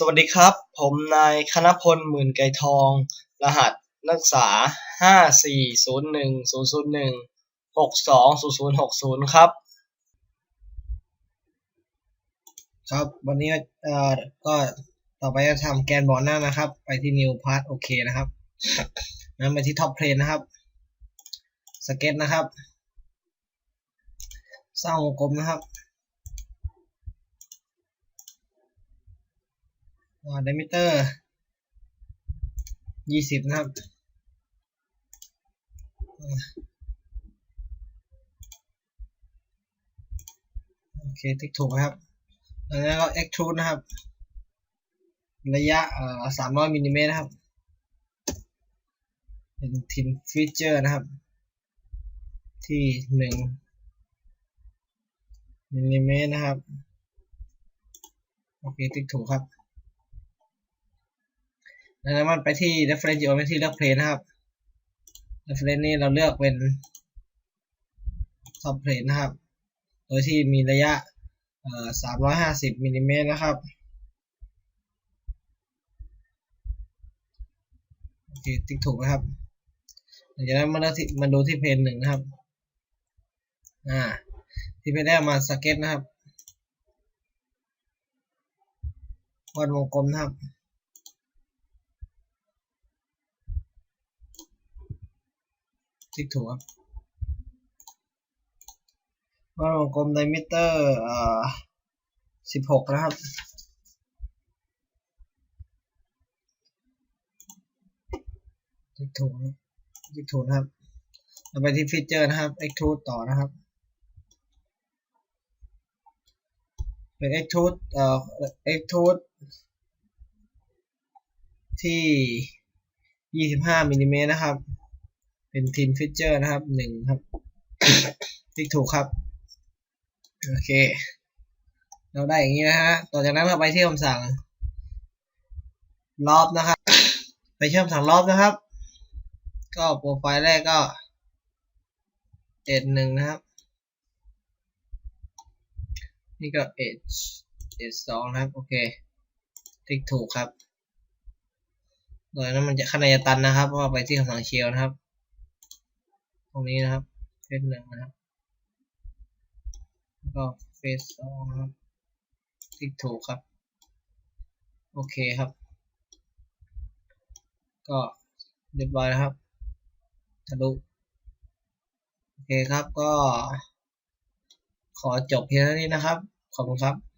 สวัสดีครับ ผมนายคณพลหมื่นไก่ทอง รหัสนักศึกษาห้าสี่ศูนย์หนึ่งศูนย์ศูนย์หนึ่งหกสองศูนย์ศูนย์หกศูนย์ครับ ครับ วันนี้เอ่อก็ต่อไปจะทำแกนบอร์ดหน้านะครับ ไปที่ new part โอเคนะครับนั้นไปที่ top plane นะครับ สเก็ตนะครับ สร้างวงกลมนะครับ อ่า diameter ยี่สิบนะครับโอเคติ๊กถูกครับแล้วก็ extrude นะครับ ระยะสามร้อยมิลลิเมตรนะครับ เป็นทินฟีเจอร์นะครับ ที่หนึ่งมิลลิเมตรนะครับ โอเค ติ๊กถูกครับ แล้วนั้นมันไปที่ reference geometry เลือก plane นะครับ reference นี่เราเลือกเป็น top plane นะครับ โดยที่มีระยะเอ่อ350มิลลิเมตรนะครับ โอเค ติ๊กถูกนะครับหลังจากนั้นมาดูที่มาดูที่เพนหนึ่งนะครับ อ่า ที่เพนได้มาสเก็ตนะครับวาดวงกลมนะครับ ติ๊กถูกครับวาดวงกลมไดมิเตอร์อ่าสิบหกนะครับติ๊กถูกนะติ๊กถูกนะครับเราไปที่ฟีเจอร์นะครับ extrude ต่อนะครับ เป็น extrude เอ่อ extrude ที่ 25มิลลิเมตรนะครับ เป็น thin feature นะครับหนึ่งครับติ๊กถูกครับโอเค เราได้อย่างนี้นะฮะ ต่อจากนั้นเราไปที่คำสั่งรอบนะครับ ไปเชื่อมสั่งรอบนะครับ ก็โปรไฟล์แรกก็เอ็ดหนึ่งนะครับ นี่ก็เอ็ดเอ็ดสองนะครับ โอเค ติ๊กถูกครับโดยนั้นมันจะข้างในจะตันนะครับเพราะว่าไปที่คำสั่งเชลนะครับ รงนี้นะครับเฟสหนึ่งนะครับ แล้วก็เฟสสองครับติ๊กถูกครับ โอเคครับ ก็เรียบร้อยนะครับทะลุโอเคครับก็ขอจบเพียงเท่านี้นะครับ ขอบคุณครับ